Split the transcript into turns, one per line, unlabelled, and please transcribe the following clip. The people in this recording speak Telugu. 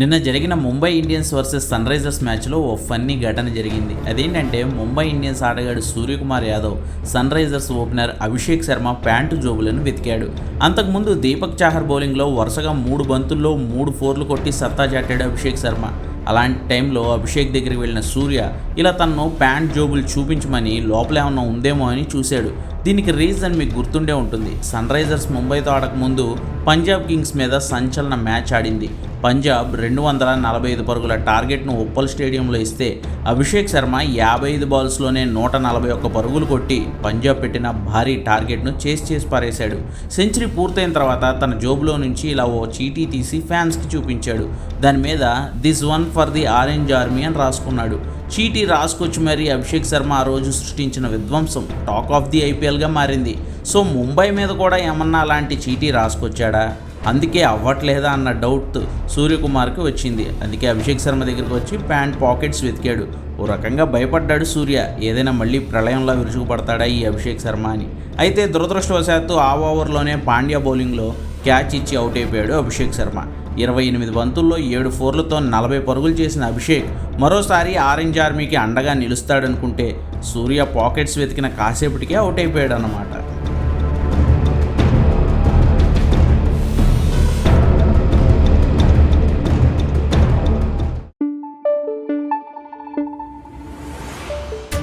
నిన్న జరిగిన Mumbai Indians versus Sunrisers మ్యాచ్లో ఓ ఫన్నీ ఘటన జరిగింది. అదేంటంటే ముంబై ఇండియన్స్ ఆటగాడు Suryakumar Yadav Sunrisers opener Abhishek Sharma pant జోబులను వెతికాడు. అంతకుముందు దీపక్ చాహర్ బౌలింగ్లో వరుసగా మూడు బంతుల్లో మూడు ఫోర్లు కొట్టి సత్తా చాటాడు అభిషేక్ శర్మ. అలాంటి టైంలో అభిషేక్ దగ్గరికి వెళ్ళిన సూర్య ఇలా తనను ప్యాంట్ జోబులు చూపించమని లోపల ఏమన్నా ఉందేమో అని చూశాడు. దీనికి రీజన్ మీకు గుర్తుండే ఉంటుంది. సన్ రైజర్స్ ముంబైతో ఆడకముందు పంజాబ్ కింగ్స్ మీద సంచలన మ్యాచ్ ఆడింది. పంజాబ్ రెండు వందల నలభై ఐదు పరుగుల టార్గెట్ను ఉప్పల్ స్టేడియంలో ఇస్తే అభిషేక్ శర్మ యాభై ఐదు బాల్స్లోనే నూట నలభై ఒక్క పరుగులు కొట్టి పంజాబ్ పెట్టిన భారీ టార్గెట్ను చేసి చేసి పారేశాడు. సెంచరీ పూర్తయిన తర్వాత తన జోబులో నుంచి ఇలా ఓ చీటీ తీసి ఫ్యాన్స్కి చూపించాడు. దాని మీద this one for the orange army అని రాసుకున్నాడు. చీటీ రాసుకొచ్చి మరీ అభిషేక్ శర్మ ఆ రోజు సృష్టించిన విధ్వంసం టాక్ ఆఫ్ ది ఐపీఎల్గా మారింది. సో ముంబై మీద కూడా ఏమన్నా అలాంటి చీటీ రాసుకొచ్చాడా? అందుకే అవ్వట్లేదా అన్న డౌట్ సూర్యకుమార్కి వచ్చింది. అందుకే అభిషేక్ శర్మ దగ్గరికి వచ్చి ప్యాంట్ పాకెట్స్ వెతికాడు. ఓ రకంగా భయపడ్డాడు సూర్య. ఏదైనా మళ్ళీ ప్రళయంలో విరుచుకుపడతాడా ఈ అభిషేక్ శర్మ అని. అయితే దురదృష్టవశాత్తు ఆ ఓవర్లోనే పాండ్యా బౌలింగ్లో క్యాచ్ ఇచ్చి అవుట్ అయిపోయాడు అభిషేక్ శర్మ. ఇరవై ఎనిమిది బంతుల్లో ఏడు ఫోర్లతో నలభై పరుగులు చేసిన అభిషేక్ మరోసారి ఆరెంజ్ ఆర్మీకి అండగా నిలుస్తాడనుకుంటే సూర్య పాకెట్స్ వెతికిన కాసేపటికే అవుట్ అయిపోయాడు అన్నమాట